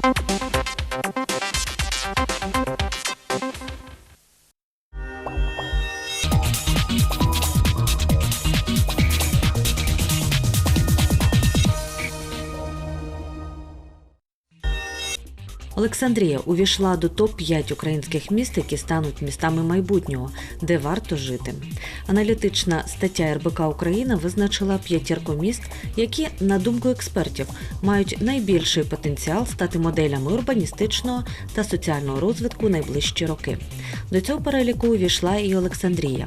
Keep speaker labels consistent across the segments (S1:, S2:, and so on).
S1: Thank you. Олександрія увійшла до топ-5 українських міст, які стануть містами майбутнього, де варто жити. Аналітична стаття РБК Україна визначила п'ятірку міст, які, на думку експертів, мають найбільший потенціал стати моделями урбаністичного та соціального розвитку найближчі роки. До цього переліку увійшла і Олександрія.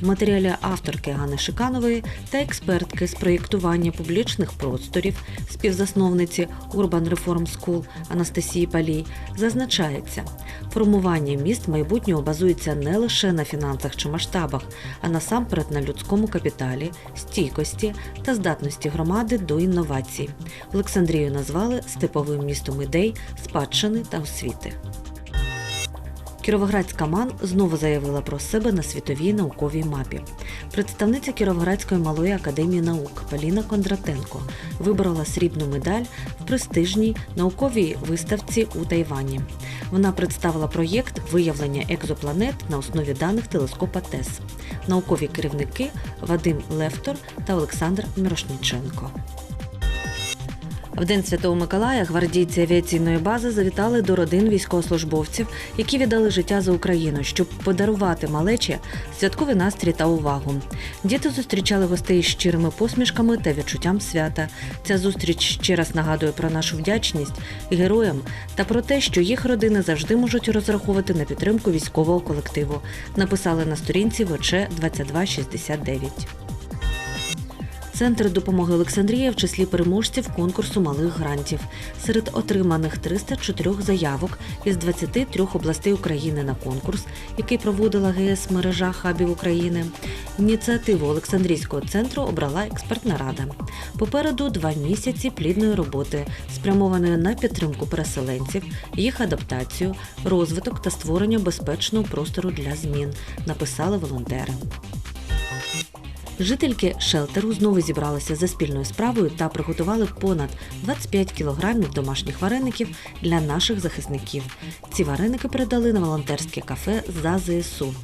S1: В матеріалі авторки Ганни Шиканової та експертки з проєктування публічних просторів, співзасновниці Urban Reform School Анастасії Палій, зазначається, формування міст майбутнього базується не лише на фінансах чи масштабах, а насамперед на людському капіталі, стійкості та здатності громади до інновацій. Олександрію назвали степовим містом ідей, спадщини та освіти. Кіровоградська МАН знову заявила про себе на світовій науковій мапі. Представниця Кіровоградської малої академії наук Поліна Кондратенко виборола срібну медаль в престижній науковій виставці у Тайвані. Вона представила проєкт виявлення екзопланет на основі даних телескопа ТЕС. Наукові керівники Вадим Левтор та Олександр Мірошніченко. В День Святого Миколая гвардійці авіаційної бази завітали до родин військовослужбовців, які віддали життя за Україну, щоб подарувати малечі святковий настрій та увагу. Діти зустрічали гостей з щирими посмішками та відчуттям свята. Ця зустріч ще раз нагадує про нашу вдячність героям та про те, що їх родини завжди можуть розраховувати на підтримку військового колективу. Написали на сторінці ВЧ 2269. Центр допомоги Олександрія в числі переможців конкурсу малих грантів. Серед отриманих 304 заявок із 23 областей України на конкурс, який проводила ГС мережа хабів України. Ініціативу Олександрійського центру обрала експертна рада. Попереду два місяці плідної роботи, спрямованої на підтримку переселенців, їх адаптацію, розвиток та створення безпечного простору для змін, написали волонтери. Жительки шелтеру знову зібралися за спільною справою та приготували понад 25 кілограмів домашніх вареників для наших захисників. Ці вареники передали на волонтерське кафе за ЗСУ.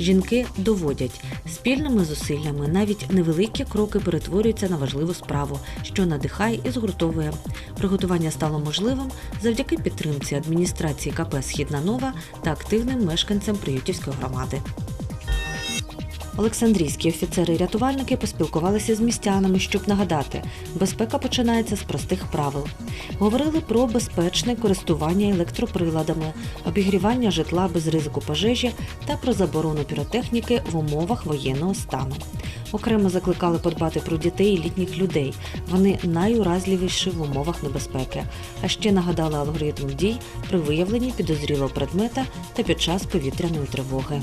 S1: Жінки доводять спільними зусиллями навіть невеликі кроки перетворюються на важливу справу, що надихає і згуртовує. Приготування стало можливим завдяки підтримці адміністрації КП Східна Нова та активним мешканцям Приютівської громади. Олександрійські офіцери і рятувальники поспілкувалися з містянами, щоб нагадати, безпека починається з простих правил. Говорили про безпечне користування електроприладами, обігрівання житла без ризику пожежі та про заборону піротехніки в умовах воєнного стану. Окремо закликали подбати про дітей і літніх людей. Вони найуразливіші в умовах небезпеки. А ще нагадали алгоритм дій при виявленні підозрілого предмета та під час повітряної тривоги.